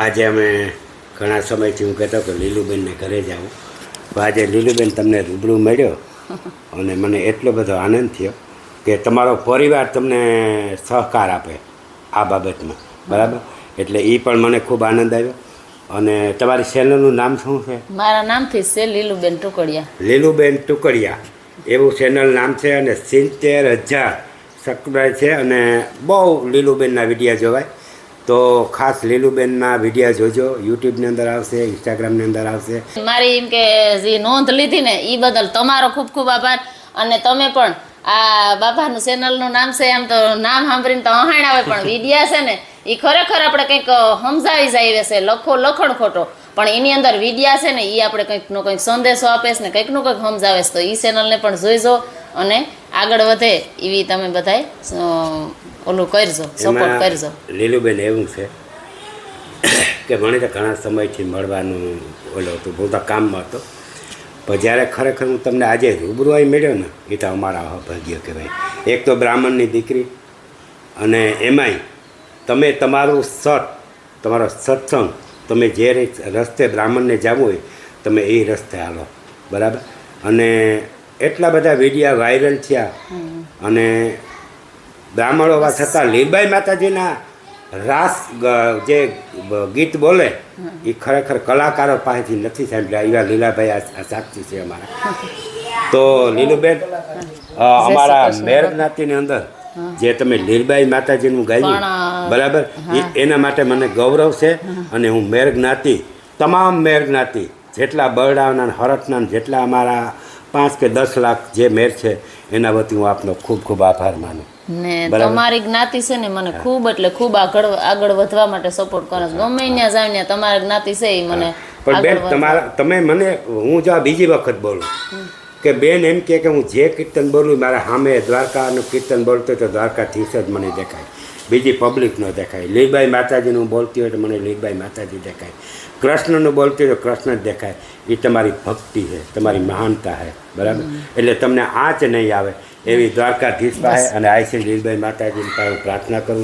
આજે અમે ઘણા સમયથી હું કહેતો કે લીલુબેનને ઘરે જાઉં તો આજે લીલુબેન તમને રૂબરૂ મળ્યો અને મને એટલો બધો આનંદ થયો કે તમારો પરિવાર તમને સહકાર આપે આ બાબતમાં. બરાબર? એટલે એ પણ મને ખૂબ આનંદ આવ્યો. અને તમારી ચેનલનું નામ શું છે? મારા નામથી છે લીલુબેન ટુકડિયા. લીલુબેન ટુકડિયા. એવું ચેનલ નામ છે અને સિત્તેર હજાર સબસ્ક્રાઈબ છે અને બહુ લીલુબેનના વિડીયા જોવાય. તો ખાસ લીલુબેનના વિડીયા જોજો. યુટ્યુબની અંદર આવશે, ઇન્સ્ટાગ્રામની અંદર આવશે. મારી એમ કે જે નોંધ લીધી ને એ બદલ તમારો ખૂબ ખૂબ આભાર. અને તમે પણ આ બાપાનું ચેનલનું નામ છે, આમ તો નામ સાંભળીને તો અહાણ આવે પણ વિડિયા છે ને એ ખરેખર આપણે કંઈક સમજાવી જાય છે, લખો લખણ ખોટો. પણ એની અંદર વિડિયા છે ને એ આપણે કંઈકનો કંઈક સંદેશો આપે છે ને, કંઈકનું કંઈક સમજાવે છે, તો એ ચેનલને પણ જોઈજો. અને આગળ વધે એવી તમે બધાય ઓલું કરજો સપોર્ટ કરજો. લીલુબેન એવું છે કે મને તો ઘણા સમયથી મળવાનું ઓલો હતું તો કામમાં હતો. પણ જ્યારે ખરેખર હું તમને આજે રૂબરૂ આવી મળ્યો ને એ તો અમારા અભાગ્ય કહેવાય. એક તો બ્રાહ્મણની દીકરી અને એમાંય તમે તમારું સત તમારો સત્સંગ તમે જે રસ્તે બ્રાહ્મણને જવું હોય તમે એ રસ્તે હાલો. બરાબર? અને એટલા બધા વિડીયા વાયરલ થયા. અને બ્રાહ્મણો હોવા છતાં લીલબાઈ માતાજીના રાસ જે ગીત બોલે એ ખરેખર કલાકારો પાસેથી નથી સાંભળ્યા. એવા લીલાભાઈ આ સાક્ષી છે અમારા. તો લીલુબેન અમારા મેર જ્ઞાતિની અંદર જે તમે લીલબાઈ માતાજીનું ગાયું બરાબર? એના માટે મને ગૌરવ છે અને હું મેર જ્ઞાતિ તમામ મેર જ્ઞાતિ જેટલા બરડાના હરટના જેટલા અમારા પાંચ કે દસ લાખ જે મેર છે એના વતી હું આપનો ખૂબ ખૂબ આભાર માનું. ને તમારી જ્ઞાતિ છે ને મને ખૂબ એટલે ખૂબ આગળ આગળ વધવા માટે સપોર્ટ કરે. ગમે ત્યાં જાય ને તમારી જ્ઞાતિ છે એ મને પણ બેન તમારા તમે મને હું જો બીજી વખત બોલું. કે બેન એમ કહે કે હું જે કીર્તન બોલું મારા સામે દ્વારકાનું કીર્તન બોલતો હોય તો દ્વારકાધીશ જ મને દેખાય. બીજી પબ્લિક ન દેખાય. લીલબાઈ માતાજીનું બોલતી હોય તો મને લીલબાઈ માતાજી દેખાય. કૃષ્ણનું બોલતી હોય તો કૃષ્ણ જ દેખાય. એ તમારી ભક્તિ છે. તમારી મહાનતા છે. બરાબર? એટલે તમને આંચ નહીં આવે એવી દ્વારકાધીશ પાસે અને આઈસી લીલબાઈ માતાજીની પાસે હું પ્રાર્થના કરું